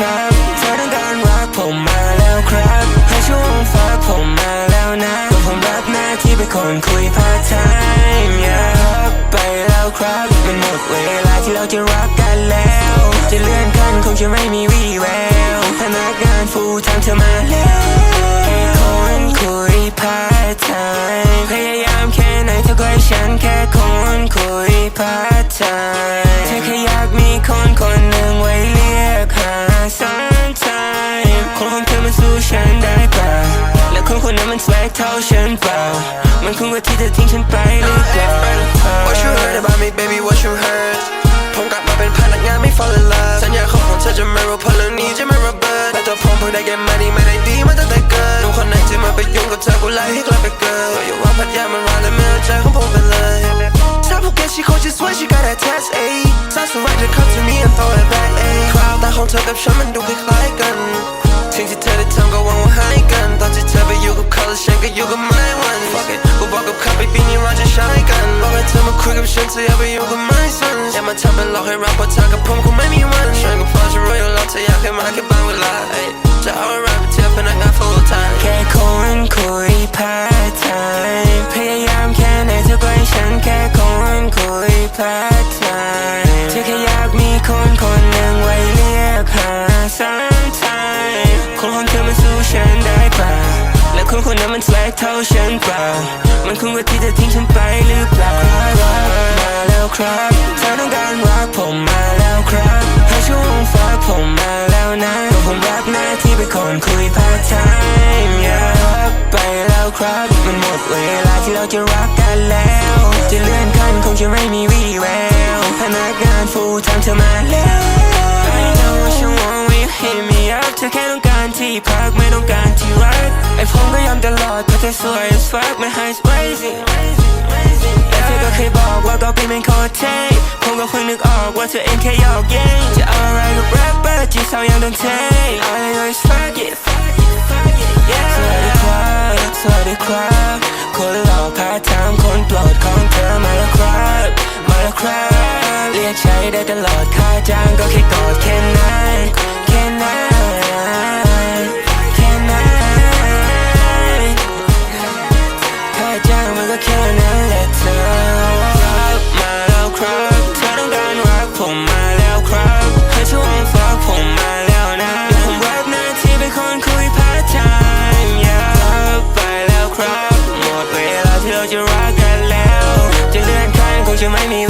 ครับเธอต้องการรักผมมาแล้วครับให้ช่วงฟ้าผมมาแล้วนะตัวผมรับหน้าที่เป็นคนคุยพาร์ทไทม์ย่าไปแล้วครับมันหมดเวลาที่เราจะรักกันแล้ว จะเลื่อนกันคงจะไม่มีวี่แววพนักงานฟูทำเธอมาแล้วคนคุยพาร์ทไทม์ มันสวยเท่าฉันเปล่า มันคุ้มกับที่เธอทิ้งฉันไปหรือเปล่า What you heard about me baby what you heard ผมกลับมาเป็นพนักงานไม่ fall in love สัญญาของผมเธอจะไม่รู้เพราะเรื่องนี้จะไม่ระเบิดแต่ตัวผมเพิ่งได้เก็บมานี่ไม่ได้ดีมาตั้งแต่เกิดหนุ่มคนไหนที่มาไปยุ่งกับเธอกูไล่ให้กลับไปเกิดอย่าว่าพัทยามันร้อนแต่ไม่อาใจของผมไปเลยชอบภูเก็ต she cold she swear she got a test ayy สาวสวยจะ come to me and throw it back ayy คราวตาของเธอกับฉันมันดูคล้าย คุยกับฉันเธออย่าไปอยู่กับไม่สันอย่ามาทำเป็นหลอกให้รักเพราะเธอกับผมคงไม่มีวันฉันก็พอจะรู้อยู่แล้วเธออยากให้มาแค่บางเวลาจะเอาอะไรไปเทียบพนักงาน full time แค่คนคุยพาร์ทไทม์พยายามแค่ไหนเธอก็ให้ฉันแค่คนคุยพาร์ทไทม์เธอแค่อยากมีคนคนหนึ่งไว้เรียกหาสันไทม์คนของเธอมันสู้ฉันได้เปล่าและคนคนนั้นมันสวยเท่าฉันเปล่ามันคุ้มกับที่เธอทิ้งฉันไปหรือเปล่า ครับเธอต้องการรักผมมาแล้วครับให้ช่วงฟ้าผมมาแล้วนะก็ผมรับหน้าที่เป็นคนคุยพาร์ทไทม์อยากไปแล้วครับ มันหมดเวลาที่เราจะรักกันแล้ว จะเลื่อนขั้นคงจะไม่มีวี่แววพนักงานฟูลไทม์เธอมาแล้ว I know what you want when you hit me up เธอแค่ต้องการที่พักไม่ต้องการที่รักไอผมก็ยอมตลอดเพราะเธอสวย as fuck ไม่ high crazy เธอก็เคยบอเป็นโคเทผมก็เพิ่งนึกออกว่าเธอเองแค่หยอกเย้งจะเอาอะไรกับแรปเปอร์จีสาวยังต้องเท่ All I know is fuck it fuck it fuck it yeah สวัสดีครับสวัสดีครับคนหล่อพาทางคนโปรดของเธอมาแล้วครับมาแล้วครับเรียกใช้ได้ตลอดค่าจ้างก็แค่กอดแค่นั้น ผมมาแล้วครับให้ช่วงฟ้าผมมาแล้วนะผมรับหน้าที่เป็นคนคุยพาร์ทไทม์ยากไปแล้วครับ หมดเวลาที่เราจะรักกันแล้ว จะเลื่อนขั้นคงจะไม่มี